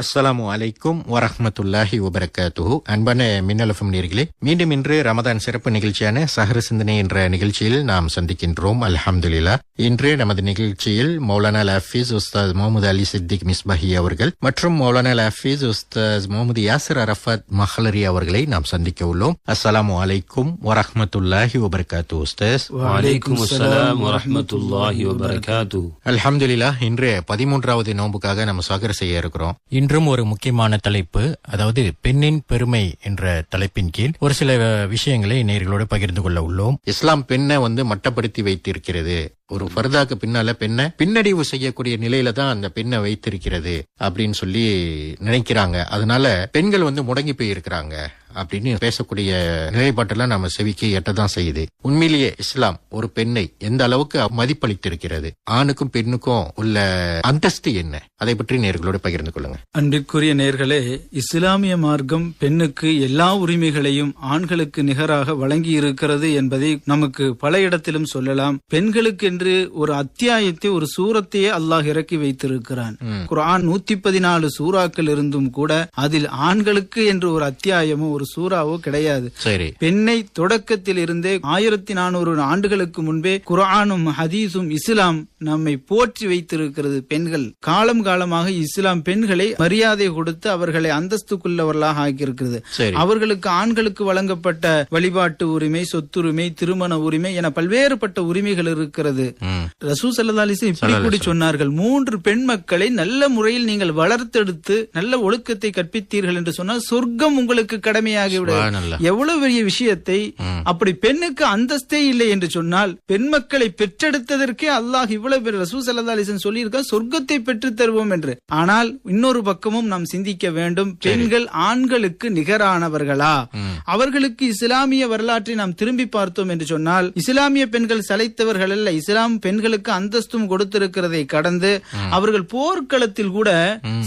அஸ்ஸலாமு அலைக்கும் வரஹ்மத்துல்லாஹி வபரகாத்துஹு. அன்பான மின்னலஃபம் நேர்களே மீண்டும் இன்று ரமதான் சிறப்பு நிகழ்ச்சியான சஹர சிந்தனை என்ற நிகழ்ச்சியில் நாம் சந்திக்கின்றோம். அல்ஹம்துலில்லா. இன்று நமது நிகழ்ச்சியில் மௌலானா லஃபீஸ் உஸ்தாத் முகமது அலி சித்திக் மிஸ்பஹி அவர்கள் மற்றும் மௌலானா லஃபீஸ் உஸ்தாத் முகமது யாசிர் அரஃபத் மஹலரி அவர்களை நாம் சந்திக்க உள்ளோம். அஸ்ஸலாமு அலைக்கும் வரஹ்மத்துல்லாஹி வபரகாத்து உஸ்தாஸ் அல்ஹம்துலில்லா இன்று பதிமூன்றாவது நோன்புக்காக நம்ம சகர் செய்ய இருக்கிறோம். இன்றும் ஒரு முக்கியமான தலைப்பு அதாவது பெண்ணின் பெருமை என்ற தலைப்பின் கீழ் ஒரு சில விஷயங்களை நேர்களோடு பகிர்ந்து கொள்ள உள்ளோம். இஸ்லாம் பெண்ணை வந்து மட்டப்படுத்தி வைத்திருக்கிறது. ஒரு ஃபர்தாக்கு பின்னால பெண்ணை பின்னடைவு செய்யக்கூடிய நிலையில தான் அந்த பெண்ணை வைத்திருக்கிறது அப்படின்னு சொல்லி நினைக்கிறாங்க. அதனால பெண்கள் வந்து முடங்கி போயிருக்கிறாங்க. அப்படின்னு பேசக்கூடிய நிலைப்பாட்டெல்லாம் நம்ம செவிக்கு எட்டதான் செய்யுது. உண்மையிலேயே இஸ்லாம் ஒரு பெண்ணை எந்த அளவுக்கு மதிப்பளித்திருக்கிறது? ஆணுக்கும் பெண்ணுக்கும் உள்ள அந்தஸ்து என்ன? அதை பற்றி நேர்களோடு பகிர்ந்து கொள்ளுங்க. அன்பிற்குரிய நேர்களே இஸ்லாமிய மார்க்கம் பெண்ணுக்கு எல்லா உரிமைகளையும் ஆண்களுக்கு நிகராக வழங்கி இருக்கிறது என்பதை நமக்கு பல இடத்திலும் சொல்லலாம். பெண்களுக்கு என்று ஒரு அத்தியாயத்தை ஒரு சூரத்தையே அல்லாஹ் இறக்கி வைத்திருக்கிறான். குர்ஆன் நூத்தி பதினாலு சூறாக்கள் இருந்தும் கூட அதில் ஆண்களுக்கு என்று ஒரு அத்தியாயமோ ஒரு சூறாவோ கிடையாது. பெண்ணை தொடக்கத்தில் இருந்தே ஆயிரத்தி நானூறு ஆண்டுகளுக்கு முன்பே குர்ஆனும் ஹதீஸும் இஸ்லாம் நம்மை போற்றி வைத்திருக்கிறது பெண்கள். காலம் காலமாக இஸ்லாம் பெண்களை மரியாதை கொடுத்து அவர்களை அந்தஸ்துக்குள்ளவர்களாக ஆக்கியிருக்கிறது. அவர்களுக்கு ஆண்களுக்கு வழங்கப்பட்ட வழிபாட்டு உரிமை சொத்துரிமை திருமண உரிமை என பல்வேறுபட்ட உரிமைகள் இருக்கிறது. ரசூ சல்லா அலிஸ்லாம் இப்படி கூடி சொன்னார்கள் மூன்று பெண் மக்களை நல்ல முறையில் நீங்கள் வளர்த்தெடுத்து நல்ல ஒழுக்கத்தை கற்பித்தீர்கள் என்று சொன்னால் சொர்க்கம் உங்களுக்கு சுப்ஹானல்லாஹ். எவ்வளவு பெரிய விஷயத்தை. அப்படி பெண்ணுக்கு அந்தஸ்தே இல்லை என்று சொன்னால் பெண் மக்களை பெற்றெடுத்ததற்கே அல்லாஹ் இவ்வளவு பேர் ரசூ சல்லா அலிசன் சொல்லியிருக்கா சொர்க்கத்தை பெற்றுத் தருவோம் என்று. ஆனால் இன்னொரு பக்கமும் நாம் சிந்திக்க வேண்டும். பெண்கள் ஆண்களுக்கு நிகரானவர்களா. அவர்களுக்கு இஸ்லாமிய வரலாற்றை நாம் திரும்பி பார்த்தோம் என்று சொன்னால் இஸ்லாமிய பெண்கள் சளைத்தவர்கள் அல்ல. இஸ்லாம் பெண்களுக்கு அந்தஸ்தும் கொடுத்திருக்கிறதை கடந்து அவர்கள் போர்க்களத்தில் கூட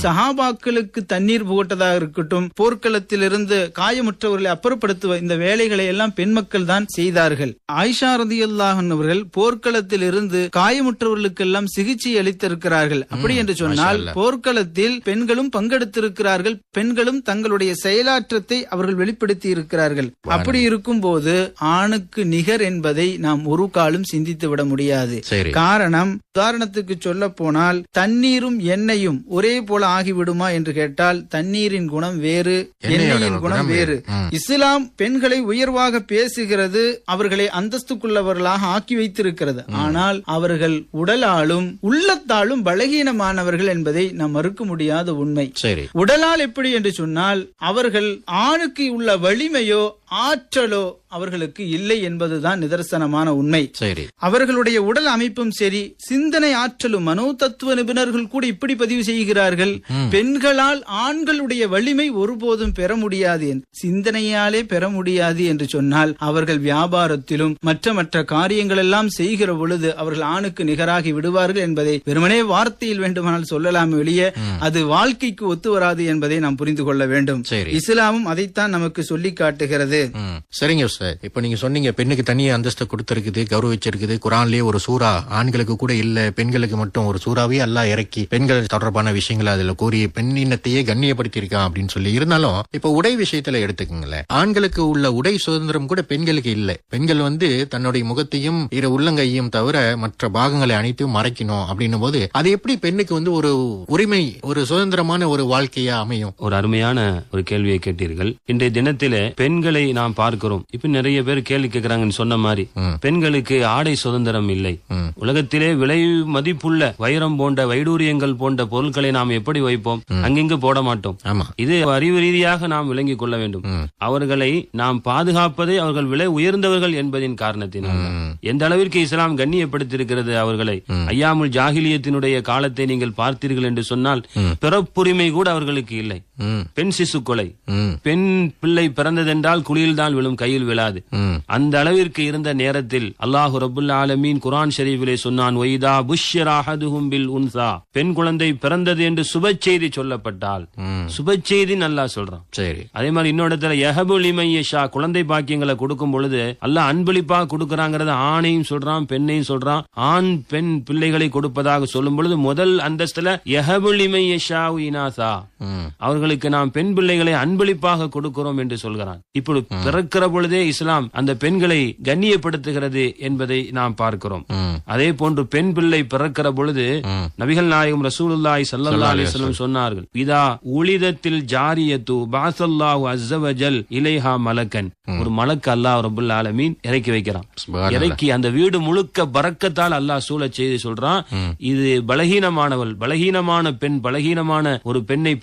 சஹாபாக்களுக்கு தண்ணீர் புகட்டதாக இருக்கட்டும் போர்க்களத்தில் இருந்து காயமுற்றவர்களை அப்புறப்படுத்துவ இந்த வேலைகளை எல்லாம் பெண் மக்கள் தான் செய்தார்கள். ஆயிஷா ரதியுல்லாஹன் அவர்கள் போர்க்களத்தில் இருந்து காயமுற்றவர்களுக்கெல்லாம் சிகிச்சை அளித்திருக்கிறார்கள். அப்படி என்று சொன்னால் போர்க்களத்தில் பெண்களும் பங்கெடுத்திருக்கிறார்கள். பெண்களும் தங்களுடைய செயலாற்றத்தை அவர்கள் வெளிப்படுத்தி இருக்கிறார்கள் அப்படி இருக்கும்போது ஆணுக்கு நிகர் என்பதை நாம் ஒரு காலும் சிந்தித்து விட முடியாது. காரணம் உதாரணத்துக்கு சொல்ல போனால் தண்ணீரும் எண்ணெயும் ஒரே போல ஆகிவிடுமா என்று கேட்டால் தண்ணீரின் குணம் வேறு எண்ணெயின் குணம் குணம் வேறு வேறு. இஸ்லாம் பெண்களை உயர்வாக பேசுகிறது அவர்களை அந்தஸ்துக்குள்ளவர்களாக ஆக்கி வைத்திருக்கிறது. ஆனால் அவர்கள் உடலாலும் உள்ளத்தாலும் பலகீனமானவர்கள் என்பதை நாம் மறுக்க முடியாத உண்மை. உடலால் எப்படி என்று சொன்னால் அவர்கள் ஆணுக்கு உள்ள வலிமையோ ஆற்றலோ அவர்களுக்கு இல்லை என்பதுதான் நிதர்சனமான உண்மை சரி அவர்களுடைய உடல் அமைப்பும் சரி சிந்தனை ஆற்றலும் மனோ தத்துவ நிபுணர்கள் கூட இப்படி பதிவு செய்கிறார்கள் பெண்களால் ஆண்களுடைய வலிமை ஒருபோதும் பெற முடியாது. சிந்தனையாலே பெற முடியாது என்று சொன்னால் அவர்கள் வியாபாரத்திலும் மற்ற மற்ற காரியங்கள் எல்லாம் செய்கிற பொழுது அவர்கள் ஆணுக்கு நிகராகி விடுவார்கள் என்பதை வெறுமனே வார்த்தையில் வேண்டுமானால் சொல்லலாம் வெளியே அது வாழ்க்கைக்கு ஒத்து வராது என்பதை நாம் புரிந்து கொள்ள வேண்டும். இஸ்லாமும் அதைத்தான் நமக்கு சொல்லி காட்டுகிறது. சரிங்க சார் இப்ப நீங்க சொன்னீங்க பெண்ணுக்கு தனி அந்தஸ்தை கொடுத்திருக்குது கௌரவிச்சிருக்குது. குரான்லயே ஒரு சூறா ஆண்களுக்கு கூட இல்ல பெண்களுக்கு மட்டும் ஒரு சூறாவே எல்லாம் இறக்கி பெண்கள் தொடர்பான விஷயங்களை அதுல கூறி பெண்ணினத்தையே கண்ணியப்படுத்தி இருக்கான் அப்படின்னு சொல்லி. இருந்தாலும் இப்ப உடை விஷயத்துல எடுத்துக்கங்களேன். ஆண்களுக்கு உள்ள உடை சுதந்திரம் கூட பெண்களுக்கு இல்ல. பெண்கள் வந்து தன்னுடைய முகத்தையும் இரு உள்ளங்கையும் தவிர மற்ற பாகங்களை அனைத்தும் மறைக்கணும் அப்படின்னும் போது அது எப்படி பெண்ணுக்கு வந்து ஒரு உரிமை ஒரு சுதந்திரமான ஒரு வாழ்க்கையா அமையும்? ஒரு அருமையான ஒரு கேள்வியை கேட்டீர்கள். இன்றைய தினத்திலே பெண்களை நாம் பார்க்கிறோம். இப்ப நிறைய பேர் கேள்வி கேட்கிறாங்கன்னு சொன்ன மாதிரி. பெண்களுக்கு ஆடை சுதந்திரம் இல்லை. உலகத்திலே விலை மதிப்புள்ள வைரம் போன்ற வைடூரியங்கள் போன்ற பொருட்களை நாம் எப்படி வைப்போம்? அங்கிங்கு போட மாட்டோம். இது அறிவு ரீதியாக நாம் விளங்கிக் கொள்ள வேண்டும். அவர்களை நாம் பாதுகாப்பதே அவர்கள் விலை உயர்ந்தவர்கள் என்பதின் காரணத்தினால். எந்த அளவிற்கு இஸ்லாம் கண்ணியப்படுத்தியிருக்கிறது அவர்களை? ஐயாமுல் ஜாகிலியத்தினுடைய காலத்தை நீங்கள் பார்த்தீர்கள் என்று சொன்னால் பிறப்புரிமை கூட அவர்களுக்கு இல்லை. பெண் சிசு கொலை. பெண் பிள்ளை பிறந்ததென்றால் குழியில் தான் விழும் கையில் விழாது. அந்த அளவிற்கு இருந்த நேரத்தில் அல்லாஹு ரபுல் ஆலமீன் குரான் ஷரீஃபிலே சொன்னான் ஒய்தா புஷ்யராஹதுஹும் பில் உன்சா. பெண் குழந்தை பிறந்தது என்று சுப செய்தி சொல்லப்பட்டால் சுப செய்தின்னு அல்லாஹ் சொல்றான். சரி. அதே மாதிரி இன்னொரு இடத்துல யஹபுலிமையஷா குழந்தை பாக்கியங்களை கொடுக்கும் பொழுது அல்லாஹ் அன்பளிப்பா கொடுக்கறாங்கிறத ஆணையும் சொல்றான் பெண்ணையும் சொல்றான். ஆண் பெண் பிள்ளைகளை கொடுப்பதாக சொல்லும் பொழுது முதல் அந்தஸ்துல யஹபுலிமையஷா இனாசா. ம். அவர்களுக்கு நாம் பெண் பிள்ளைகளை அன்பளிப்பாக கொடுக்கிறோம் என்று சொல்கிறான். இப்படி பிறக்கிற பொழுதே இஸ்லாம் அந்த பெண்களை கண்ணியப்படுத்துகிறது என்பதை நாம் பார்க்கிறோம். அதே போன்று பெண் பிள்ளை பிறக்கிற பொழுது. நபிகள் நாயகம் ரசூலுல்லாஹி ஸல்லல்லாஹு அலைஹி வஸல்லம் சொன்னார்கள் இதா உளிதத்தில் ஜாரியத்து பாசல்லாஹு அஸ்ஸவஜல் இலைஹா மலக்கன். ஒரு மலக்கு அல்லாஹ் ரப்பல் ஆலமீன் இறக்கி வைக்கிறான். இறக்கி அந்த வீடு முழுக்க பறக்கத்தால் அல்லாஹ் சூழச் செய்தி சொல்றான் இது பலகீனமானவள் பலகீனமான பெண் பலகீனமான ஒரு பெண்ணை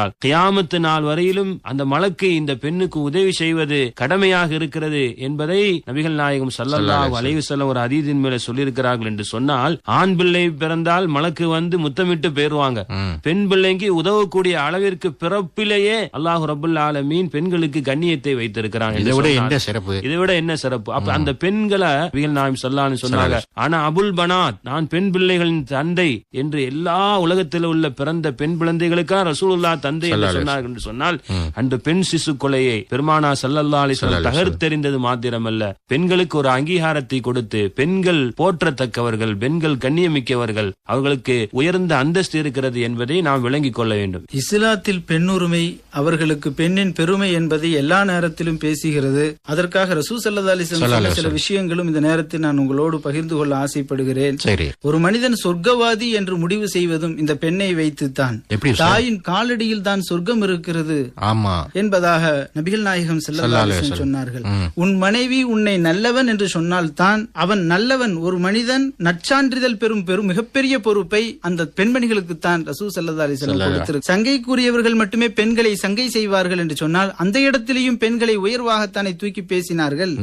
பெற்றெடுத்திருக்கிறாள் கியாமத்து நாள் வரையிலும் அந்த மலக்கு இந்த பெண்ணுக்கு உதவி செய்வது கடமையாக இருக்கிறது என்பதை நபிகள் நாயகம் ஸல்லல்லாஹு அலைஹி வஸல்லம் ஒரு அதீதின் மேல சொல்லியிருக்கிறார்கள் என்று சொன்னால் ஆண் பிள்ளை பிறந்தால் மலக்கு வந்து முத்தமிட்டு போயிருவாங்க. பெண் பிள்ளைக்கு உதவக்கூடிய அளவிற்கு பிறப்பிலேயே அல்லாஹ் ரபுல் ஆலமீன் பெண்களுக்கு கண்ணியத்தை வைத்திருக்கிறான் என்று இதை விட. என்ன சிறப்பு இதை விட என்ன சிறப்பு அப்ப அந்த பெண்களை நபிகள் நாயம் சொல்லான்னு சொன்னாங்க ஆனா அபுல் பனாத் நான் பெண் பிள்ளைகளின் தந்தை என்று எல்லா உலகத்தில் உள்ள பிறந்த பெண் குழந்தைகளுக்கா ரசூலுல்லா தந்தை என்று என்று சொன்னால் அன்று பெண் சிசு கொலையை பெருமானா சல்லல்லா தகர்த்தெறிந்தது மாத்திரமல்ல. பெண்களுக்கு ஒரு அங்கீகாரத்தை கொடுத்து பெண்கள் போற்றத்தக்கவர்கள் பெண்கள் கண்ணியமிக்கவர்கள் அவர்களுக்கு உயர்ந்த அந்தஸ்து இருக்கிறது என்பதை நாம் விளங்கிக் கொள்ள வேண்டும். இஸ்லாத்தில் பெண்ணுரிமை அவர்களுக்கு பெண்ணின் பெருமை என்பதை எல்லா நேரத்திலும் பேசுகிறது. அதற்காக ரசூ சல்லா அலிஸ்லாம் சில விஷயங்களும் இந்த நேரத்தில் நான் உங்களோடு பகிர்ந்து கொள்ள ஆசைப்படுகிறேன். சரி. ஒரு மனிதன் சொர்க்கவாதி என்று முடிவு செய்வதும் இந்த பெண்ணை வைத்துத்தான். எப்படி சார்? தாயின் காலடியில் தான் சொர்க்கம் இருக்கிறது ஆமா. என்பதாக நபிகள் நாயகம் சொன்னார்கள். உன் மனைவி உன்னை நல்லவன் என்று சொன்னால் தான் அவன் நல்லவன். ஒரு மனிதன் நற்சான்றிதழ் பெறும் பெரும் மிகப்பெரிய பொறுப்பை அந்த பெண்மணிகளுக்கு தான் ரசூ சல்லா அலிஸ்லாம் கொடுத்திருக்கு சங்கைக்குரியவர்கள் மட்டுமே பெண்களை சங்கை செய்வார்கள் என்று சொன்னால் அந்த இடத்திலேயும் பெண்களை உயர்வாகத்தானே தூக்கி பேசினார்கள்.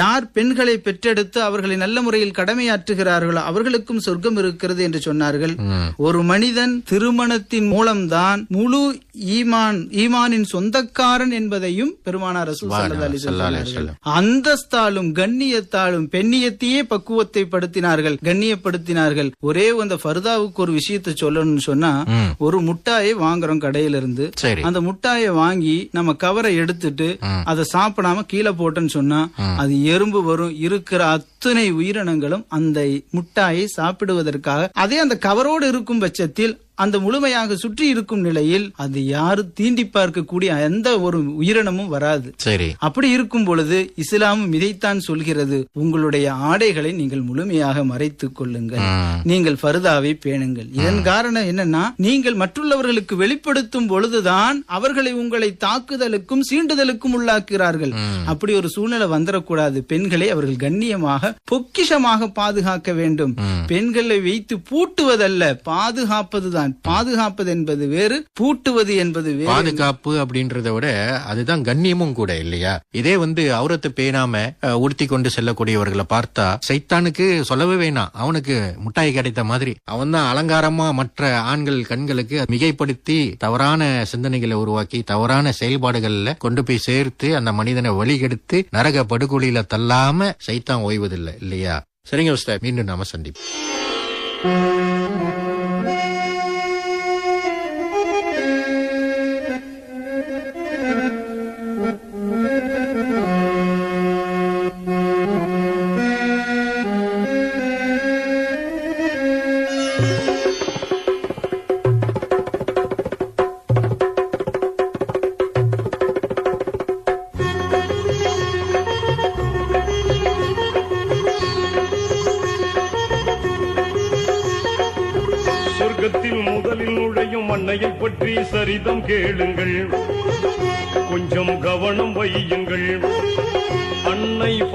யார் பெண்களை பெற்றெடுத்து அவர்களை நல்ல முறையில் கடமையாற்றுகிறார்களோ அவர்களுக்கும் சொர்க்கம் இருக்கிறது என்று சொன்னார்கள். ஒரு மனிதன் திருமணத்தின் மூலம்தான் முழு ஈமான் ஈமானின் சொந்தக்காரன் என்பதையும் பெருமானார் ரசூல். அந்தஸ்தாலும் கண்ணியத்தாலும் பெண்ணியத்தையே பக்குவத்தை படுத்தினார்கள் கண்ணியப்படுத்தினார்கள். ஒரே அந்த ஃபர்தாவுக்கு ஒரு விஷயத்தை சொல்லணும்னு சொன்னா. ஒரு முட்டாயை வாங்குறோம் கடையில இருந்து அந்த முட்டாயை வாங்கி நம்ம கவரை எடுத்துட்டு அதை சாப்பிடாம கீழே போட்டோன்னு சொன்னா அது எறும்பு வரும். இருக்கிற அத்தனை உயிரினங்களும் அந்த முட்டாயை சாப்பிடுவதற்காக அதே அந்த கவரோடு இருக்கும் பட்சத்தில் அந்த முழுமையாக சுற்றி இருக்கும் நிலையில் அது யாரு தீண்டி பார்க்கக்கூடிய எந்த ஒரு உயிரினமும் வராது. சரி. அப்படி இருக்கும் பொழுது இஸ்லாமும் இதைத்தான் சொல்கிறது உங்களுடைய ஆடைகளை நீங்கள் முழுமையாக மறைத்துக் கொள்ளுங்கள். நீங்கள் ஃபர்தாவை பேணுங்கள். இதன் காரணம் என்னன்னா நீங்கள் மற்றுள்ளவர்களுக்கு வெளிப்படுத்தும் பொழுதுதான் அவர்களை உங்களை தாக்குதலுக்கும் சீண்டுதலுக்கும் உள்ளாக்குகிறார்கள். அப்படி ஒரு சூழ்நிலை வந்துடக்கூடாது பெண்களை அவர்கள் கண்ணியமாக பொக்கிஷமாக பாதுகாக்க வேண்டும். பெண்களை வைத்து பூட்டுவதல்ல பாதுகாப்பதுதான். பாதுகாப்பது என்பது வேறு பூட்டுவது என்பது வேறு. பாதுகாப்பு அப்படின்றத விட அதுதான் கண்ணியமும் கூட இல்லையா? இதே வந்து அவுரத்தை பேணாம உடுத்தி கொண்டு செல்லக்கூடியவர்களை பார்த்தா சைத்தானுக்கு சொல்லவே வேணாம். அவனுக்கு முட்டாய் கிடைத்த மாதிரி. அவன் தான் அலங்காரமா மற்ற ஆண்கள் கண்களுக்கு மிகைப்படுத்தி தவறான சிந்தனைகளை உருவாக்கி தவறான செயல்பாடுகள்ல கொண்டு போய் சேர்த்து அந்த மனிதனை வழிகெடுத்து நரக படுகொலியில தள்ளாம சைத்தான் ஓய்வதில்லை இல்லையா? சரிங்க உஸ்தாத் மீண்டும் நாம சந்திப்போம்.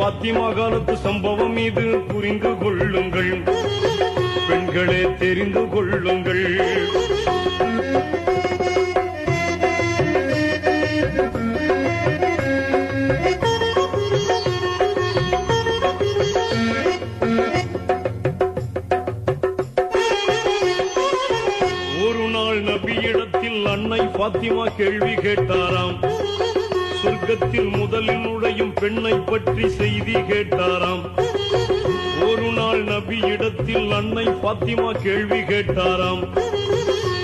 பாத்திமா காலத்து சம்பவம் இது. புரிந்து கொள்ளுங்கள். பெண்களே தெரிந்து கொள்ளுங்கள். ஒரு நாள் பாத்திமா பாத்திமா கேள்வி கேட்டாராம். சொர்க்கத்தில் முதலில் நுழையும் பெண்ணை பற்றி செய்தி கேட்டாராம். ஒரு நாள் நபி இடத்தில் அன்னை பாத்திமா கேள்வி கேட்டாராம்.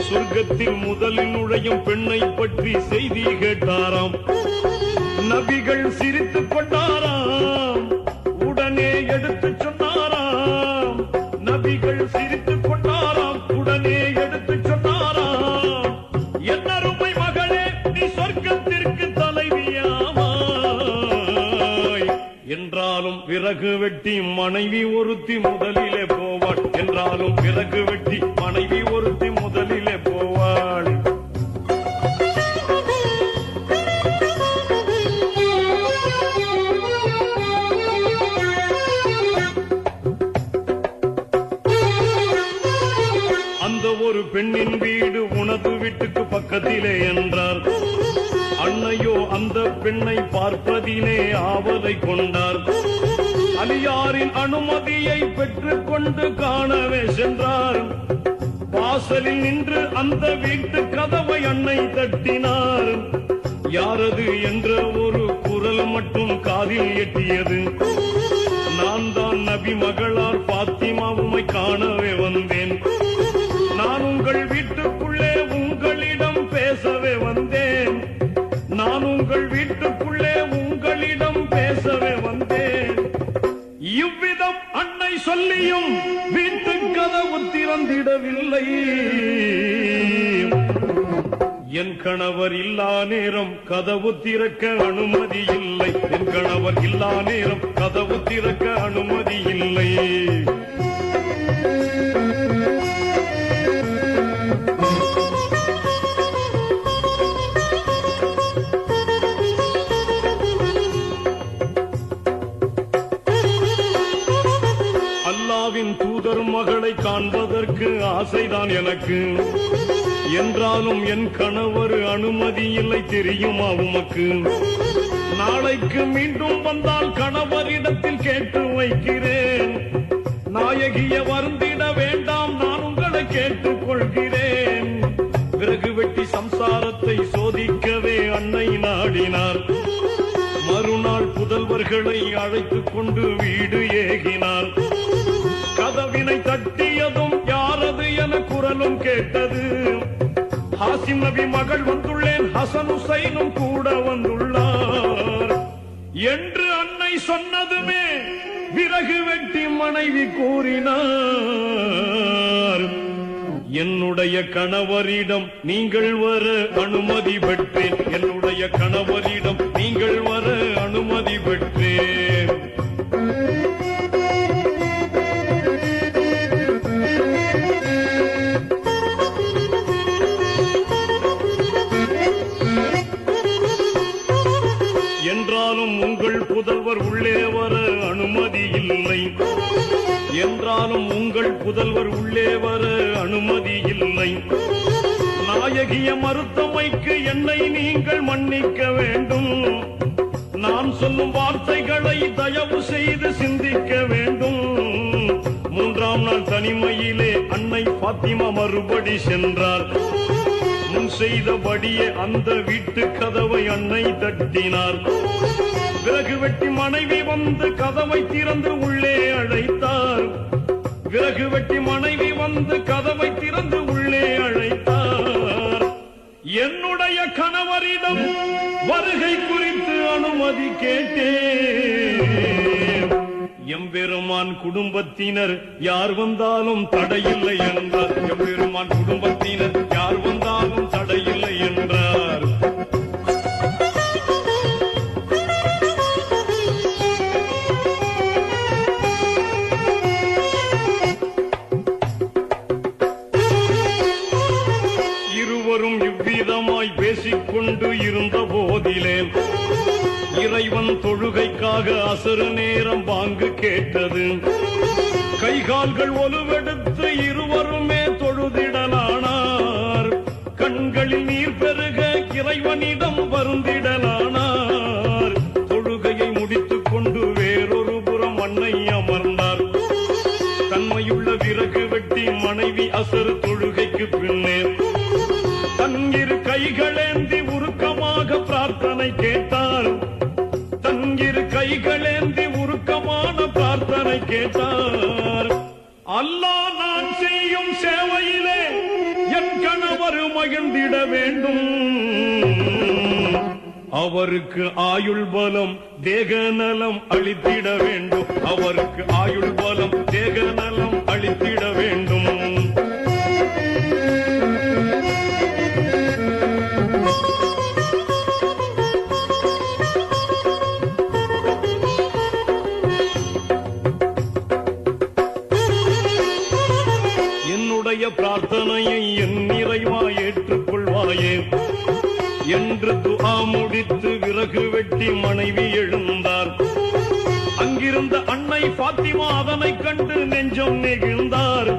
சொர்க்கத்தில் முதலில் நுழையும் பெண்ணை பற்றி செய்தி கேட்டாராம். நபிகள் சிரித்துக் கொண்டாராம். பிறகு வெட்டி மனைவி ஒருத்தி முதலிலே போவாள். என்றாலும் பிறகு வெட்டி மனைவி ஒருத்தி முதலிலே போவாள். அந்த ஒரு பெண்ணின் வீடு உனது வீட்டுக்கு பக்கத்திலே என்றார். அன்னையோ அந்த பெண்ணை பார்ப்பதிலே ஆவலை கொண்டார். அலியாரின் அனுமதியை பெற்றுக் கொண்டு காணவே சென்றார் வாசலில் நின்று அந்த வீட்டு கதவை அன்னை தட்டினார் யாரது என்ற ஒரு குரல் மட்டும் காதில் எட்டியது. நான் தான் நபி மகளார் பாத்திமா உமை காணவே வந்தேன். நான் உங்கள் வீட்டு கணவர் இல்லா நேரம் கதவு திறக்க அனுமதி இல்லை. என் கணவர் இல்லா நேரம் கதவு திறக்க அனுமதி இல்லை. அல்லாவின் தூதர் மகளை காண்பதற்கு ஆசைதான் எனக்கு. என்றாலும் என் கணவர் அனுமதி இல்லை தெரியுமா உமக்கு? நாளைக்கு மீண்டும் வந்தால் கணவரிடத்தில் கேட்டு வைக்கிறேன். நாயகிய வருந்திட வேண்டாம் நான் உங்களை கேட்டுக் கொள்கிறேன். விறகு வெட்டி சம்சாரத்தை சோதிக்கவே அன்னை நாடினார். மறுநாள் புதல்வர்களை அழைத்துக் கொண்டு வீடு ஏகினார். கதவினை தட்டியதும் யாரது என குரலும் கேட்டது. ஹாசிம் நபி மகள் வந்துள்ளேன். ஹசன் ஹுசைனும் கூட வந்துள்ளார். என்று அன்னை சொன்னதுமே விறகு வெட்டி மனைவி கூறினார். என்னுடைய கணவரிடம் நீங்கள் வர அனுமதி பெற்றேன். என்னுடைய கணவரிடம் என்றாலும் உங்கள் புதல்வர் உள்ளே வர அனுமதி இல்லை. என்றாலும் உங்கள் புதல்வர் உள்ளே வர அனுமதி இல்லை. நாயகிய மருத்துவமைக்கு என்னை நீங்கள் மன்னிக்க வேண்டும். நான் சொல்லும் வார்த்தைகளை தயவு செய்து சிந்திக்க வேண்டும். மூன்றாம் நாள் தனிமையிலே அன்னை பாத்திமா மறுபடி சென்றார். முன் செய்தபடியே அந்த வீட்டு கதவை அன்னை தட்டினார். விறகு வெட்டி மனைவி வந்து கதவை திறந்து உள்ளே அழைத்தார். விறகு வெட்டி மனைவி வந்து கதவை திறந்து உள்ளே அழைத்தார். என்னுடைய கணவரிடம் வருகை குறித்து அனுமதி கேட்டேன். எம்பெருமான் குடும்பத்தினர் யார் வந்தாலும் தடையில்லை என்றார். எம்பெருமான் குடும்பத்தினர் யார் வந்தாலும் அல்லாஹ் நான் செய்யும் சேவையிலே என் கணவர் மகிழ்ந்திட வேண்டும். அவருக்கு ஆயுள் பலம் தேக நலம் அளித்திட வேண்டும். அவருக்கு ஆயுள் பலம் தேக நலம் அளித்திட வேண்டும். வெட்டி மனைவி எழுந்தார். அங்கிருந்த அன்னை பாத்திமா அதனை கண்டு நெஞ்சம் நெகிழ்ந்தார்.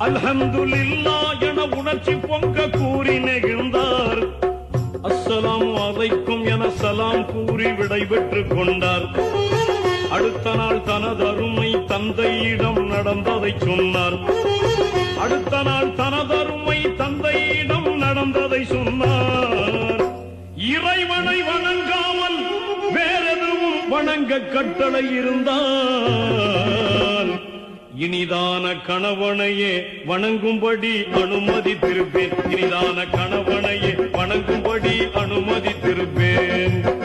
அல்ஹம்துலில்லா என உணர்ச்சி பொங்க கூறி நெகிழ்ந்தார். அஸ்ஸலாமு அலைக்கும் என சலாம் கூறி விடைபெற்றுக் கொண்டார். அடுத்த நாள் தனது அருமை தந்தையிடம் நடந்ததை சொன்னார். அடுத்த நாள் தனது அருமை தந்தையிடம் நடந்ததை சொன்னார். இறைவனை வணங்காமல் வேறெதுவும் வணங்க கட்டளை இருந்தால் இனிதான கணவனையே வணங்கும்படி அனுமதித்திருப்பேன். இனிதான கணவனையே வணங்கும்படி அனுமதித்திருப்பேன்.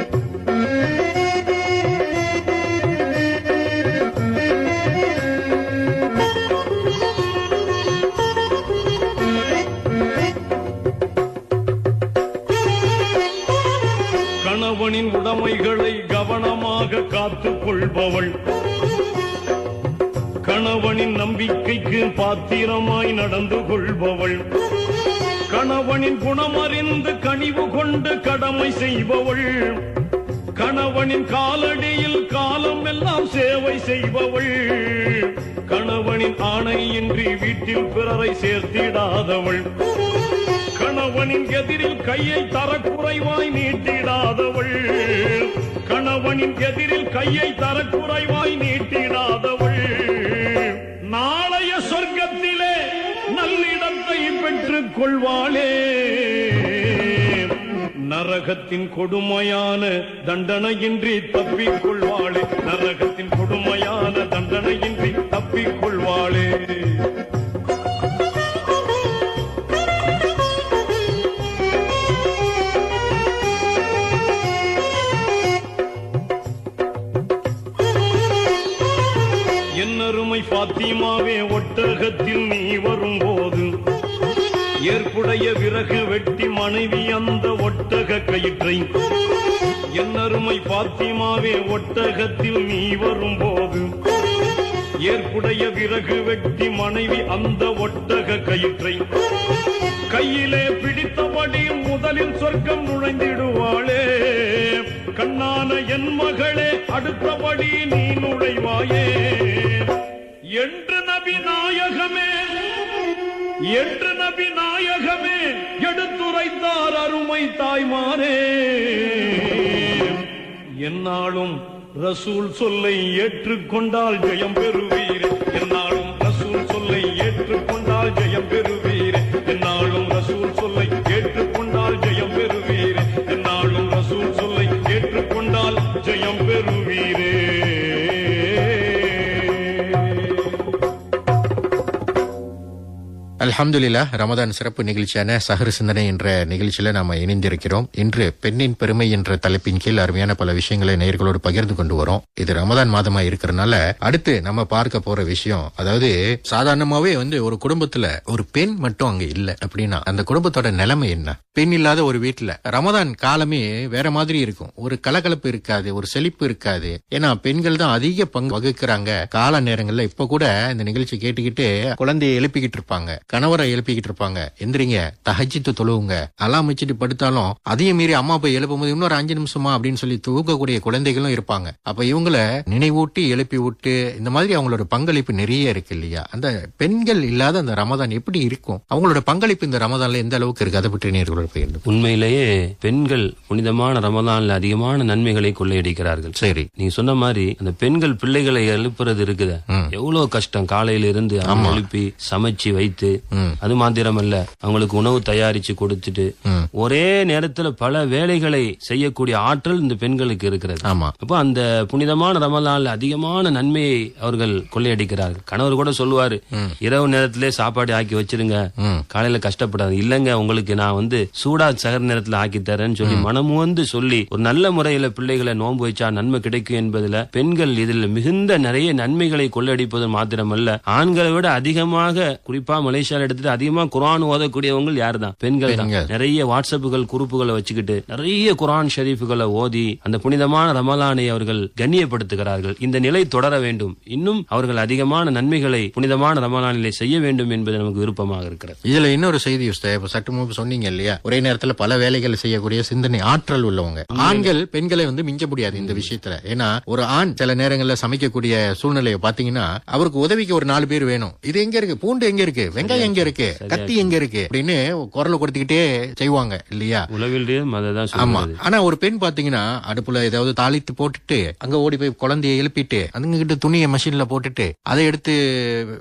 கடமைகளை கவனமாக காத்துக் கொள்பவள் கணவனின் நம்பிக்கைக்கு பாத்திரமாய் நடந்து கொள்பவள். கணவனின் குணமறிந்து கனிவு கொண்டு கடமை செய்பவள். கணவனின் காலடியில் காலம் எல்லாம் சேவை செய்பவள். கணவனின் ஆணையின்றி வீட்டில் பிறரை சேர்த்திடாதவள். கணவனின் எதிரில் கையை தரக்குறைவாய் நீட்டிடாதவள். கணவனின் எதிரில் கையை தரக்குறைவாய் நீட்டிடாதவள். நாளைய சொர்க்கத்திலே நல்லிடத்தை பெற்றுக் கொள்வாளே. நரகத்தின் கொடுமையான தண்டனையின்றி தப்பிக்கொள்வாளே நரகத்தின் கொடுமையான தண்டனையின்றி தப்பிக்கொள்வாளே பாத்திமாவே ஒட்டகத்தில் நீ வரும்போது ஏற்புடைய விறகு வெட்டி மனைவி அந்த ஒட்டக கயிற்றை என்னருமை பாத்திமாவே ஒட்டகத்தில் நீ வரும்போது ஏற்புடைய விறகு வெட்டி மனைவி அந்த ஒட்டக கயிற்றை கையிலே பிடித்தபடி முதலில் சொர்க்கம் நுழைந்திடுவாளே. கண்ணான என் மகளே அடுத்தபடி நீ நுழைவாயே. என்று நபி நாயகமே என்று நபி நாயகமே எடுத்துரைத்தார் அருமை தாய்மாரே என்னாலும் ரசூல் சொல்லை ஏற்றுக்கொண்டால் ஜெயம் பெறுவீர். என்னாலும் ரசூல் சொல்லை ஏற்றுக்கொண்டால் ஜெயம் பெறு அல்ஹம்துலில்லாஹ் ரமதான் சிறப்பு நிகழ்ச்சியான சஹர் சிந்தனை என்ற நிகழ்ச்சியில நாம இணைந்திருக்கிறோம். இன்று பெண்ணின் பெருமை என்ற தலைப்பின் கீழ் அருமையான பல விஷயங்களை நேயர்களோடு பகிர்ந்து கொண்டு வரோம். இது ரமதான் மாதமா இருக்கிறதுனால அடுத்து நம்ம பார்க்க போற விஷயம் அதாவது சாதாரணமாவே வந்து ஒரு குடும்பத்துல ஒரு பெண் மட்டும் அங்க இல்ல அப்படின்னா அந்த குடும்பத்தோட நிலைமை என்ன? பெண் இல்லாத ஒரு வீட்டுல ரமதான் காலமே வேற மாதிரி இருக்கும். ஒரு கலகலப்பு இருக்காது ஒரு செழிப்பு இருக்காது. ஏன்னா பெண்கள் தான் அதிக பங்கு வகுக்கிறாங்க. கால நேரங்கள்ல இப்ப கூட இந்த நிகழ்ச்சி கேட்டுக்கிட்டு குழந்தையை எழுப்பிக்கிட்டு இருப்பாங்க. கணவரை எழுப்பிக்கிட்டு இருப்பாங்க. எந்திரிங்க தஹஜித்து தொழுவுங்க. அலாம் வச்சுட்டு படுத்தாலும் அதையும் மீறி அம்மா போய் எழுப்பும்போது இன்னொரு அஞ்சு நிமிஷமா அப்படின்னு சொல்லி தூக்கக்கூடிய குழந்தைகளும் இருப்பாங்க. அப்ப இவங்கள நினைவூட்டி எழுப்பி விட்டு இந்த மாதிரி அவங்களோட பங்களிப்பு நிறைய இருக்கு இல்லையா? அந்த பெண்கள் இல்லாத அந்த ரமதான் எப்படி இருக்கும்? அவங்களோட பங்களிப்பு இந்த ரமதான்ல எந்த அளவுக்கு இருக்கு? அதை பற்றி நேர்களோட பகிர்ந்து உண்மையிலேயே பெண்கள் புனிதமான ரமதான்ல அதிகமான நன்மைகளை கொள்ளையடிக்கிறார்கள். சரி. நீங்க சொன்ன மாதிரி அந்த பெண்கள் பிள்ளைகளை எழுப்புறது இருக்குத. எவ்வளவு கஷ்டம். காலையில இருந்து எழுப்பி சமைச்சு வைத்து அது மாத்திரமல்ல அவங்களுக்கு உணவு தயாரிச்சு கொடுத்துட்டு. ஒரே நேரத்துல பல வேலைகளை செய்யக்கூடிய ஆற்றல் இந்த பெண்களுக்கு இருக்கிறது. ஆமா. அப்போ அந்த புனிதமான ரமலான்ல அதிகமான நன்மையை அவர்கள் கொள்ளையடிக்கிறார்கள். கணவர் கூட சொல்லுவாரு இரவு நேரத்திலே சாப்பாடு ஆக்கி வச்சிருங்க. காலையில கஷ்டப்படாது. இல்லங்க உங்களுக்கு நான் வந்து சூடா சகர் நேரத்துல ஆக்கி தரேன்னு சொல்லி மனமுவந்து சொல்லி ஒரு நல்ல முறையில பிள்ளைகளை நோன்பு வச்சா நன்மை கிடைக்கும் என்பதுல பெண்கள் இதில் மிகுந்த நிறைய நன்மைகளை கொள்ளையடிப்பது மாத்திரமல்ல. ஆண்களை விட அதிகமாக குறிப்பா மலேசியால எடுத்துட்டு அதிகமா குரான் ஓதக்கூடியவங்க யார் தான். பெண்கள். தான். நிறைய வாட்ஸ்அப்புகள் குரூப்புகளை வச்சுக்கிட்டு நிறைய குரான் ஷரீஃபுகளை ஓதி அந்த புனிதமான ரமலானை அவர்கள் கண்ணியப்படுத்துகிறார்கள். இந்த நிலை தொடர வேண்டும். இன்னும் அவர்கள் அதிகமான நன்மைகளை புனிதமான ரமலானிலே செய்ய வேண்டும் என்பது நமக்கு விருப்பமாக இருக்கிறது. இதுல இன்னொரு செய்தி சற்று முன்பு சொன்னீங்க இல்லையா? ஒரே நேரத்துல பல வேலைகளை செய்யக்கூடிய சிந்தனை ஆற்றல் உள்ளவங்க. ஆண்கள் பெண்களை வந்து மிஞ்ச முடியாது இந்த விஷயத்துல. ஏன்னா ஒரு ஆண் சில நேரங்கள்ல சமைக்கக்கூடிய சூழ்நிலையை பாத்தீங்கன்னா அவருக்கு உதவிக்கு ஒரு நாலு பேர் வேணும். இது எங்க இருக்கு? பூண்டு எங்க இருக்கு? வெங்காயம் எங்க இருக்கு? கத்தி எங்க இருக்கு? அப்படின்னு குரலை கொடுத்துக்கிட்டே செய்வாங்க இல்லையா? உளவில் ஆமா. ஆனா ஒரு பெண் பாத்தீங்கன்னா அடுப்புல ஏதாவது தாளித்து போட்டுட்டு அங்க ஓடி போய் குழந்தைய எழுப்பிட்டு அதுங்க கிட்ட துணியை மெஷின்ல போட்டுட்டு அதை எடுத்து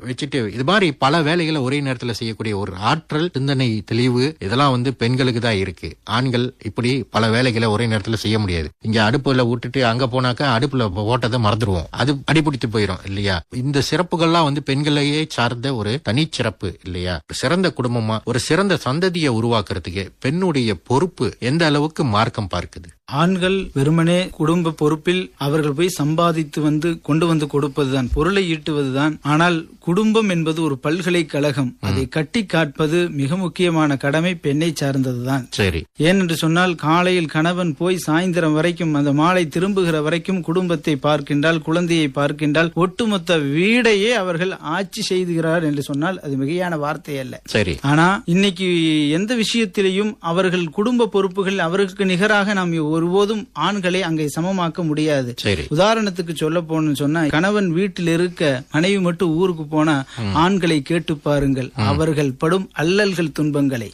வச்சுட்டு இது மாதிரி பல வேலைகளை ஒரே நேரத்துல செய்யக்கூடிய ஒரு ஆற்றல் சிந்தனை தெளிவு இதெல்லாம் வந்து பெண்களுக்கு தான் இருக்கு. ஆண்கள் இப்படி பல வேலைகளை ஒரே நேரத்துல செய்ய முடியாது. இங்க அடுப்புல விட்டுட்டு அங்க போனாக்கா அடுப்புல போட்டதை மறந்துடுவோம் அது அடிபிடித்து போயிடும் இல்லையா? இந்த சிறப்புகள்லாம் வந்து பெண்களையே சார்ந்த ஒரு தனிச்சிறப்பு இல்லையா? சிறந்த குடும்பமா ஒரு சிறந்த சந்ததியை உருவாக்குறதுக்கு பெண்ணுடைய பொறுப்பு எந்த அளவுக்கு மார்க்கம் பார்க்குது? ஆண்கள் வெறுமனே குடும்ப பொறுப்பில் அவர்கள் போய் சம்பாதித்து வந்து கொண்டு வந்து கொடுப்பதுதான் பொருளை ஈட்டுவதுதான். ஆனால் குடும்பம் என்பது ஒரு பல்கலைக்கழகம். அதை கட்டி காட்பது மிக முக்கியமான கடமை பெண்ணை சார்ந்ததுதான். சரி. ஏனென்று சொன்னால் காலையில் கணவன் போய் சாயந்தரம் வரைக்கும் அந்த மாலை திரும்புகிற வரைக்கும் குடும்பத்தை பார்க்கின்றால் குழந்தையை பார்க்கின்றால் ஒட்டுமொத்த வீடையே அவர்கள் ஆட்சி செய்துகிறார் என்று சொன்னால் அது மிகையான வார்த்தை அல்ல. சரி. ஆனா இன்னைக்கு எந்த விஷயத்திலையும் அவர்கள் குடும்ப பொறுப்புகள் அவருக்கு நிகராக நாம் ஒருபோதும் ஆண்களை அங்கே சமமாக்க முடியாது. உதாரணத்துக்கு சொல்ல போன்னு சொன்னா கணவன் வீட்டில் இருக்க மனைவி மட்டும் ஊருக்கு போனா ஆண்களை கேட்டு பாருங்கள். அவர்கள் படும் அல்லல்கள் துன்பங்களை.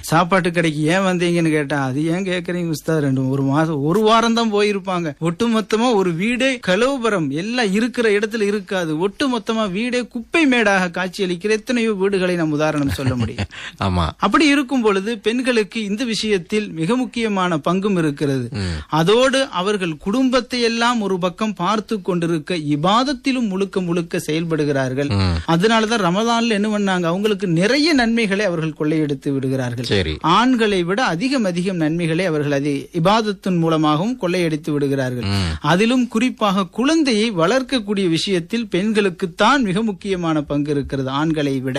சாப்பாட்டு கடைக்கு ஏன் வந்தீங்கன்னு கேட்டா அது ஏன் கேக்குறீங்க உஸ்தாத்? ரெண்டு ஒரு மாசம் ஒரு வாரம் தான் போயிருப்பாங்க. ஒட்டுமொத்தமா ஒரு வீடே கலோபரம். எல்லாம் இருக்கிற இடத்துல இருக்காது. ஒட்டுமொத்தமா வீடே குப்பை மேடாக காட்சியளிக்கிற எத்தனையோ வீடுகளை நாம் உதாரணம் சொல்ல முடியும். ஆமா. அப்படி இருக்கும் பொழுது பெண்களுக்கு இந்த விஷயத்தில் மிக முக்கியமான பங்கும் இருக்கிறது. அதோடு அவர்கள் குடும்பத்தை எல்லாம் ஒரு பக்கம் பார்த்து கொண்டிருக்க இபாதத்திலும் முழுக்க முழுக்க செயல்படுகிறார்கள். அதனாலதான் ரமதான்ல என்ன பண்ணாங்க அவங்களுக்கு நிறைய நன்மைகளை அவர்கள் கொள்ளையெடுத்து விடுகிறார்கள் ஆண்களை விட அதிகம் அதிகம் நன்மைகளை அவர்கள் அது இபாதத்தின் மூலமாகவும் கொள்ளையடித்து விடுகிறார்கள். அதிலும் குறிப்பாக குழந்தையை வளர்க்கக்கூடிய விஷயத்தில் பெண்களுக்குத்தான் மிக முக்கியமான பங்கு இருக்கிறது ஆண்களை விட.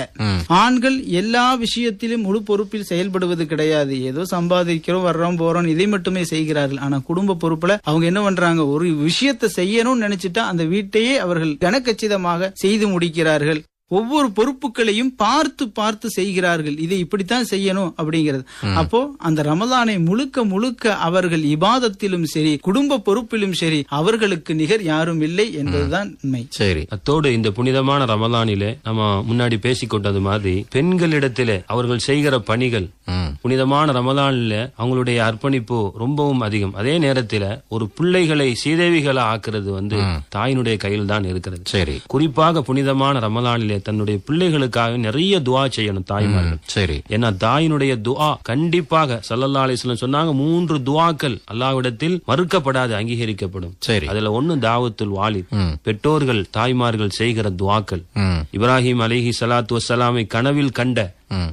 ஆண்கள் எல்லா விஷயத்திலும் முழு பொறுப்பில் செயல்படுவது கிடையாது ஏதோ சம்பாதிக்கிறோம் வர்றோம் போறோம் இதை மட்டுமே செய்கிறார்கள். ஆனா குடும்ப பொறுப்புல அவங்க என்ன பண்றாங்க? ஒரு விஷயத்தை செய்யணும்னு நினைச்சிட்டா அந்த வீட்டையே அவர்கள் கனக்கச்சிதமாக செய்து முடிக்கிறார்கள். ஒவ்வொரு பொறுப்புகளையும் பார்த்து பார்த்து செய்கிறார்கள். இதை இப்படித்தான் செய்யணும் அப்படிங்கிறது. அப்போ அந்த ரமதானை முழுக்க முழுக்க அவர்கள் இபாதத்திலும் சரி குடும்ப பொறுப்பிலும் சரி அவர்களுக்கு நிகர் யாரும் இல்லை என்பதுதான் உண்மை. சரி. அத்தோடு இந்த புனிதமான ரமலானிலே நம்ம முன்னாடி பேசிக்கொண்டது மாதிரி பெண்களிடத்திலே அவர்கள் செய்கிற பணிகள். புனிதமான ரமலானில அவங்களுடைய அர்ப்பணிப்பு ரொம்பவும் அதிகம். அதே நேரத்துல ஒரு பிள்ளைகளை சீதேவிகளை ஆக்குறது வந்து தாயினுடைய கையில் தான் இருக்கிறது. சரி. குறிப்பாக புனிதமான ரமலானிலே தன்னுடைய பிள்ளைகளுக்காக நிறைய துவா செய்யணும் தாய்மார்கள். சரி. ஏன்னா தாயினுடைய துஆ கண்டிப்பாக சல்லல்லா அலிஸ்லாம் சொன்னாங்க மூன்று துஆக்கள் அல்லாஹ்விடத்தில் மறுக்கப்படாது அங்கீகரிக்கப்படும். சரி. அதுல ஒண்ணு தாவத்துல் வாலித். ம். பெற்றோர்கள் தாய்மார்கள் செய்கிற துஆக்கள் ம். இப்ராஹிம் அலிஹி சலாத்து வசலாமை கனவில் கண்ட.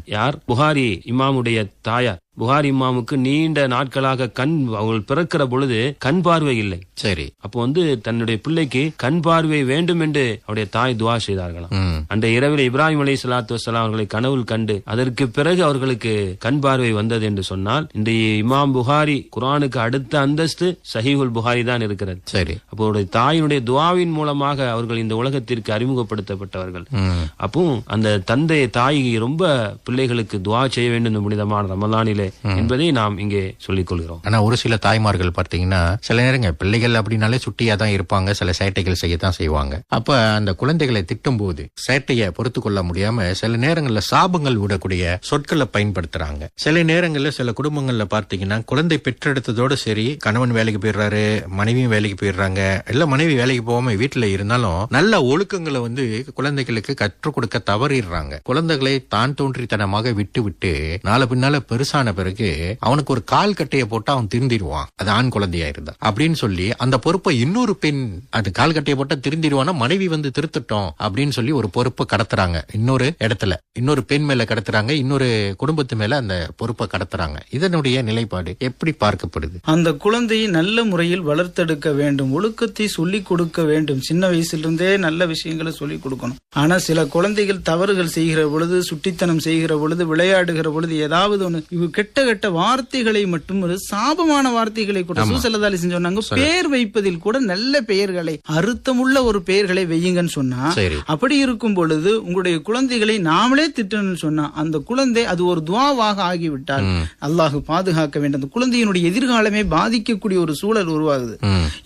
யார்? புகாரி இமாமுடைய தாயார். புகாரி இமாமுக்கு நீண்ட நாட்களாக கண் அவள் பிறக்கிற பொழுது கண் பார்வை இல்லை. சரி. அப்போ வந்து தன்னுடைய பிள்ளைக்கு கண் பார்வை வேண்டும் என்று அவருடைய தாய் துவா செய்தார்களாம். அன்றைய இரவில் இப்ராஹிம் அலி சலாத்து வசலாம் அவர்களை கனவுள் கண்டு அதற்கு பிறகு அவர்களுக்கு கண் பார்வை வந்தது என்று சொன்னால் இன்றைய இமாம் புகாரி குரானுக்கு அடுத்த அந்தஸ்து சஹீஹுல் புகாரி தான் இருக்கிறது. சரி. அப்போ அவருடைய தாயினுடைய துவாவின் மூலமாக அவர்கள் இந்த உலகத்திற்கு அறிமுகப்படுத்தப்பட்டவர்கள். அப்போ அந்த தந்தை தாய் ரொம்ப பிள்ளைகளுக்கு துவா செய்ய வேண்டும் இந்த புனிதமான ரமலானிலே என்பதை நாம் இங்கே சொல்லிக் கொள்கிறோம். ஆனா ஒரு சில தாய்மார்கள் பார்த்தீங்கன்னா சில நேரங்க பிள்ளைகள் அப்படின்னாலே சுட்டியா தான் இருப்பாங்க சில சேட்டைகள் செய்யத்தான் செய்வாங்க. அப்ப அந்த குழந்தைகளை திட்டும் போது சேட்டையை பொறுத்து கொள்ள முடியாம சில நேரங்கள்ல சாபங்கள் விடக்கூடிய சொற்களை பயன்படுத்துறாங்க. சில நேரங்கள்ல சில குடும்பங்கள்ல பார்த்தீங்கன்னா குழந்தை பெற்றெடுத்ததோட சரி கணவன் வேலைக்கு போயிடுறாரு மனைவியும் வேலைக்கு போயிடுறாங்க இல்ல மனைவி வேலைக்கு போகாம வீட்டுல இருந்தாலும் நல்ல ஒழுக்கங்களை வந்து குழந்தைகளுக்கு கற்றுக் கொடுக்க தவறிடுறாங்க. குழந்தைகளை தான் தோன்றித்தனமாக விட்டு விட்டு நாளை பின்னால பெருசான பிறகு அவனுக்கு ஒரு கால் கட்டையை போட்டு அவன் திருந்திடுவான். அது ஆண் குழந்தையா இருந்தா. அப்படின்னு சொல்லி அந்த பொறுப்பை இன்னொரு பெண் அது கால் கட்டையை போட்டா திருந்திடுவானா மனைவி வந்து திருத்தட்டும் அப்படின்னு சொல்லி ஒரு பொறுப்பை கடத்துறாங்க. இன்னொரு இடத்துல. இன்னொரு பெண் மேல கடத்துறாங்க. இன்னொரு குடும்பத்து மேல அந்த பொறுப்பை கடத்துறாங்க. இதனுடைய நிலைப்பாடு எப்படி பார்க்கப்படுது? அந்த குழந்தையை நல்ல முறையில் வளர்த்தெடுக்க வேண்டும். ஒழுக்கத்தை சொல்லிக் கொடுக்க வேண்டும். சின்ன வயசிலிருந்தே நல்ல விஷயங்களை சொல்லிக் கொடுக்கணும். ஆனா சில குழந்தைகள் தவறுகள் செய்கிற பொழுது சுட்டித்தனம் செய்கிற பொழுது விளையாடுகிற பொழுது ஏதாவது ஒன்று கெட்ட கெட்ட வார்த்தைகளை மட்டும் ஒரு சாபமான வார்த்தைகளை கூட சூசலதாலி சொன்னாங்க. பெயர் வைப்பதில் கூட நல்ல பெயர்களை அர்த்தமுள்ள ஒரு பெயர்களை வையுங்கன்னு சொன்னா அப்படி இருக்கும் பொழுது உங்களுடைய குழந்தைகளை நாமளே திட்டணும்னு சொன்னா அந்த குழந்தை அது ஒரு துவாவாக ஆகிவிட்டால் அல்லாஹ் பாதுகாக்க வேண்டும். அந்த குழந்தையினுடைய எதிர்காலமே பாதிக்கக்கூடிய ஒரு சூழல் உருவாகுது.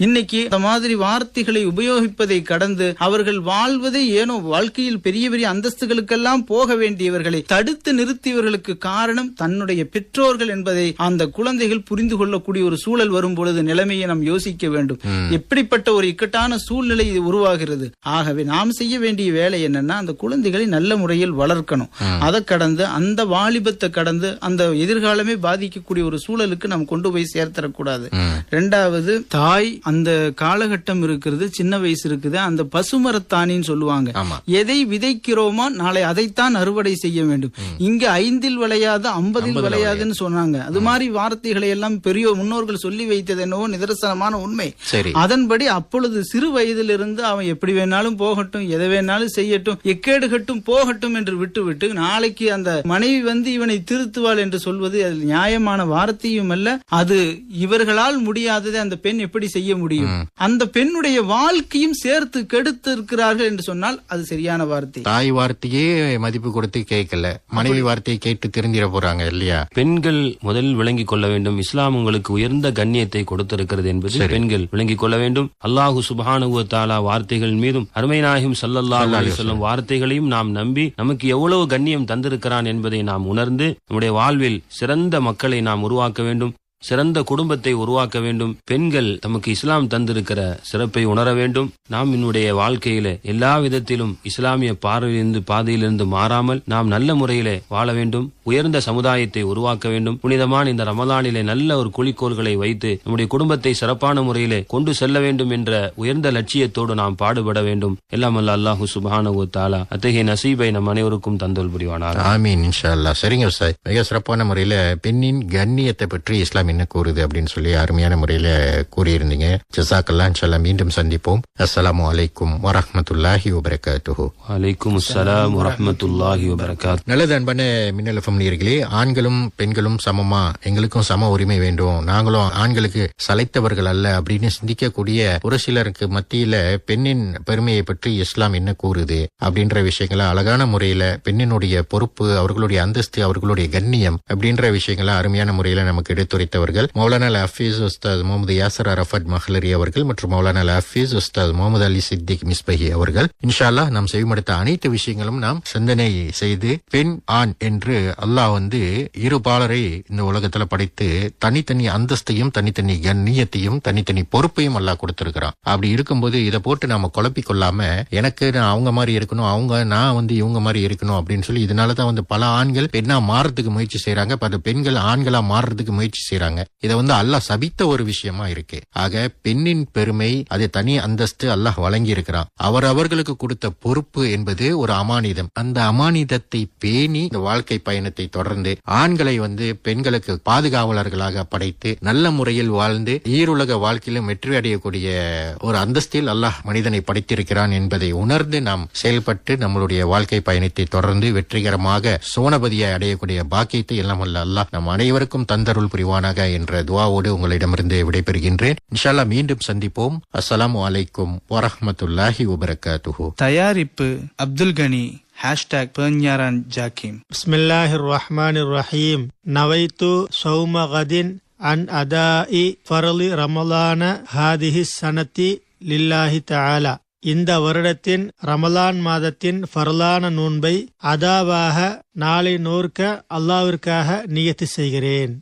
இன்னைக்கு அந்த மாதிரி வார்த்தைகளை உபயோகிப்பதை கடந்து அவர்கள் வாழ்வதை ஏனோ வாழ்க்கையில் பெரிய பெரிய அந்தஸ்துகளுக்கெல்லாம் போக வேண்டியவர்களை தடுத்து நிறுத்தியவர்களுக்கு காரணம் தன்னுடைய பெற்றோர்கள் என்பதை அந்த குழந்தைகள் புரிந்து கொள்ளக்கூடிய ஒரு சூழல் வரும் பொழுது நிலைமையை நாம் யோசிக்க வேண்டும். எப்படிப்பட்ட ஒரு இக்கட்டான சூழ்நிலை இது உருவாகிறது? ஆகவே நாம் செய்ய வேண்டிய வேலை என்னன்னா அந்த குழந்தைகளை நல்ல முறையில் வளர்க்கணும். அதை கடந்து அந்த வாலிபத்தை கடந்து அந்த எதிர்காலமே பாதிக்கக்கூடிய ஒரு சூழலுக்கு நாம் கொண்டு போய் சேர்த்தரக்கூடாது. ரெண்டாவது தாய் அந்த காலகட்டம் இருக்கிறது சின்ன வயசு இருக்குது அந்த பசுமரத்தானின்னு சொல்லுவாங்க. எதை விதைக்கிறோமோ நாளை அதைத்தான் அறுவடை செய்ய வேண்டும். இங்க ஐந்தில் விளையாத ஐம்பதில் விளையாதுன்னு சொன்னாங்க. அது மாதிரி வார்த்தைகளை எல்லாம் பெரிய முன்னோர்கள் சொல்லி வைத்தது என்னவோ நிதர்சனமான உண்மை. அதன்படி அப்பொழுது சிறு வயதிலிருந்து அவன் எப்படி வேணாலும் போகட்டும் எதை வேணாலும் செய்யட்டும் எக்கேடு கட்டும் போகட்டும் என்று விட்டுவிட்டு நாளைக்கு அந்த மனைவி வந்து இவனை திருத்துவாள் என்று சொல்வது அது நியாயமான வார்த்தையும் அல்ல. அது இவர்களால் முடியாததை அந்த பெண் எப்படி செய்ய முடியும்? அந்த பெண்ணுடைய வாழ்க்கையும் சேர்த்து கெடுத்து இருக்கிறார்கள் என்று சொன்னால் அது சரியான வார்த்தை. தாய் வார்த்தையே மதிப்பு கொடுத்து கேட்கல. மனைவி வார்த்தையை கேட்டு திருந்திட போறாங்க இல்லையா? பெண்கள் முதலில் விளங்கிக் கொள்ள வேண்டும். இஸ்லாம் உங்களுக்கு உயர்ந்த கண்ணியத்தை கொடுத்திருக்கிறது என்பது பெண்கள் விளங்கிக் கொள்ள வேண்டும். அல்லாஹு சுபஹானுவ தாலா வார்த்தைகள் மீதும் அருமை நாயகம் சல்லல்லாஹு அலைஹி வஸல்லம் வார்த்தைகளையும் நாம் நம்பி நமக்கு எவ்வளவு கண்ணியம் தந்திருக்கிறான் என்பதை நாம் உணர்ந்து நம்முடைய வாழ்வில் சிறந்த மக்களை நாம் உருவாக்க வேண்டும். சிறந்த குடும்பத்தை உருவாக்க வேண்டும். பெண்கள் தமக்கு இஸ்லாம் தந்திருக்கிற சிறப்பை உணர வேண்டும். நாம் என்னுடைய வாழ்க்கையில எல்லா விதத்திலும் இஸ்லாமிய பார்வையிலிருந்து பாதையிலிருந்து மாறாமல் நாம் நல்ல முறையிலே வாழ வேண்டும். உயர்ந்த சமுதாயத்தை உருவாக்க வேண்டும். புனிதமான இந்த ரமலானிலே நல்ல ஒரு குறிக்கோள்களை வைத்து நம்முடைய குடும்பத்தை சிறப்பான முறையிலே கொண்டு செல்ல வேண்டும் என்ற உயர்ந்த லட்சியத்தோடு நாம் பாடுபட வேண்டும். எல்லாம் அல்ல அல்லாஹு சுபானு தாலா அத்தகைய நசீபை நம் அனைவருக்கும் தந்தோல் புரிவானார் ஆமீன் இன்ஷா அல்லாஹ் சரிங்க சார் மிக சிறப்பான முறையில பெண்ணின் கண்ணியத்தை பற்றி இஸ்லாம் என்ன கூறுது அப்படின்னு சொல்லி அருமையான முறையில கூறியிருந்தீங்க. ஜசாக்கல்லா இன்ஷா மீண்டும் சந்திப்போம். அஸ்ஸலாமு அலைக்கும் வரஹ்மத்துல்லாஹி வபரகாத்துஹு. அலைக்கும் அஸ்ஸலாம் வரஹ்மத்துல்லாஹி வபரகாத். நல்லது அன்பான மின்னல் வணக்கம் நீர்களே ஆண்களும் பெண்களும் சமமா? எங்களுக்கும் சம உரிமை வேண்டும். நாங்களும் ஆண்களுக்கு சளைத்தவர்கள் அல்ல அப்படின்னு சிந்திக்கக்கூடிய ஒரு சிலருக்கு மத்தியில பெண்ணின் பெருமையை பற்றி இஸ்லாம் என்ன கூறுது அப்படின்ற விஷயங்களை அழகான முறையில பெண்ணினுடைய பொறுப்பு அவர்களுடைய அந்தஸ்து அவர்களுடைய கண்ணியம் அப்படின்ற விஷயங்களை அருமையான முறையில நமக்கு எடுத்துரைத்தவர்கள். மௌலானா ஹஃபீஸ் உஸ்தாத் முகமது யாசர் அரஃபத் மஹ்லரி அவர்கள் மற்றும் மௌலானா ஹஃபீஸ் உஸ்தாத் முகமது அலி சித்திக் மிஸ்பஹி அவர்கள். இன்ஷால்லா நாம் செய்யும் அனைத்து விஷயங்களும் நாம் சிந்தனை செய்து பெண் ஆண் என்று அல்லாஹ் வந்து இரு பாலரை இந்த உலகத்துல படைத்து தனித்தனி அந்தஸ்தையும் தனித்தனி கண்ணியத்தையும் தனித்தனி பொறுப்பையும் அல்லாஹ் கொடுத்திருக்கிறான். அப்படி இருக்கும்போது இதை போட்டு நாம குழப்பி கொள்ளாம எனக்கு நான் அவங்க மாதிரி இருக்கணும் அவங்க நான் வந்து இவங்க மாதிரி இருக்கணும் அப்படின்னு சொல்லி இதனாலதான் வந்து பல ஆண்கள் பெண்ணா மாறதுக்கு முயற்சி செய்யறாங்க பல பெண்கள் ஆண்களா மாறுறதுக்கு முயற்சி செய்யறாங்க இதை வந்து அல்லாஹ் சபித்த ஒரு விஷயமா இருக்கு. ஆக பெண்ணின் பெருமை அது தனி அந்தஸ்து அல்லாஹ் வழங்கி இருக்கிறான் அவர் அவர்களுக்கு கொடுத்த பொறுப்பு என்பது ஒரு அமானிதம். அந்த அமானிதத்தை பேணி இந்த வாழ்க்கை பயணத்தை தொடர்ந்து ஆண்களை வந்து பெண்களுக்கு பாதுகாவலர்களாக படைத்து நல்ல முறையில் வாழ்ந்து ஈருலக வாழ்க்கையிலும் வெற்றி அடையக்கூடிய ஒரு அந்தஸ்தில் அல்லாஹ் மனிதனை படைத்திருக்கிறான் என்பதை உணர்ந்து நாம் செயல்பட்டு நம்மளுடைய வாழ்க்கை பயணத்தை தொடர்ந்து வெற்றிகரமாக சோனபதியை அடையக்கூடிய பாக்கியத்தை எல்லாம் அல்ல அல்லாஹ் நம் அனைவருக்கும் தந்தருள் புரிவானாக என்ற துவாவோடு உங்களிடமிருந்து விடைபெறுகின்றேன். இன்ஷால்லா மீண்டும் சந்திப்போம். அஸ்ஸலாமு அலைக்கும் வரஹ்மத்துல்லாஹி வபரகாத்துஹு. தயாரிப்பு அப்துல் கனி ஹேஷ்டாக் பேஞ்ஞாரான் ஜாக்கிம் பிஸ்மில்லாஹிர் ரஹ்மான் ரஹீம் நவைத்து சௌமகதின் அன் அதா இ ஃபரலி ரமலான ஹாதிஹி சனத்தி லில்லாஹி தாலா இந்த வருடத்தின் ரமலான் மாதத்தின் ஃபர்லான நோன்பை அதாவாக நாளை நோர்க்க அல்லாவிற்காக நியத்து செய்கிறேன்